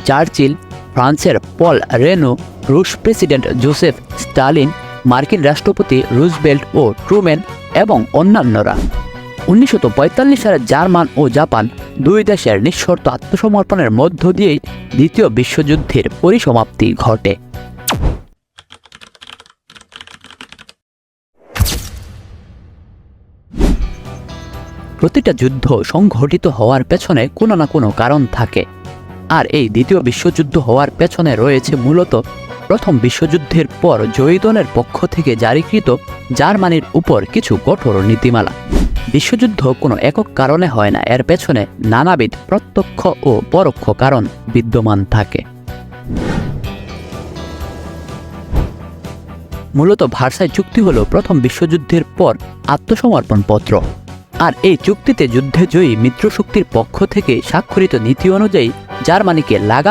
Churchill, ফ্রান্সের Paul Reynaud, রুশ president Joseph Stalin, মার্কিন রাষ্ট্রপতি রুজবেল্ট ও ট্রুম্যান এবং অন্যান্যরা। উনিশশো সালে জার্মান ও জাপান দুই দেশের নিঃশর্ত আত্মসমর্পণের মধ্য দিয়েই দ্বিতীয় বিশ্বযুদ্ধের পরিসমাপ্তি ঘটে। প্রতিটা যুদ্ধ সংঘটিত হওয়ার পেছনে কোনো না কোনো কারণ থাকে। আর এই দ্বিতীয় বিশ্বযুদ্ধ হওয়ার পেছনে রয়েছে মূলত প্রথম বিশ্বযুদ্ধের পর জয়ী দলের পক্ষ থেকে জারিকৃত জার্মানির উপর কিছু কঠোর নীতিমালা। বিশ্বযুদ্ধ কোনো একক কারণে হয় না, এর পেছনে নানাবিধ প্রত্যক্ষ ও পরোক্ষ কারণ বিদ্যমান থাকে। মূলত ভার্সাই চুক্তি হল প্রথম বিশ্বযুদ্ধের পর আত্মসমর্পণ পত্র। আর এই চুক্তিতে যুদ্ধে জয়ী মিত্রশক্তির পক্ষ থেকে স্বাক্ষরিত নীতি অনুযায়ী জার্মানিকে লাগা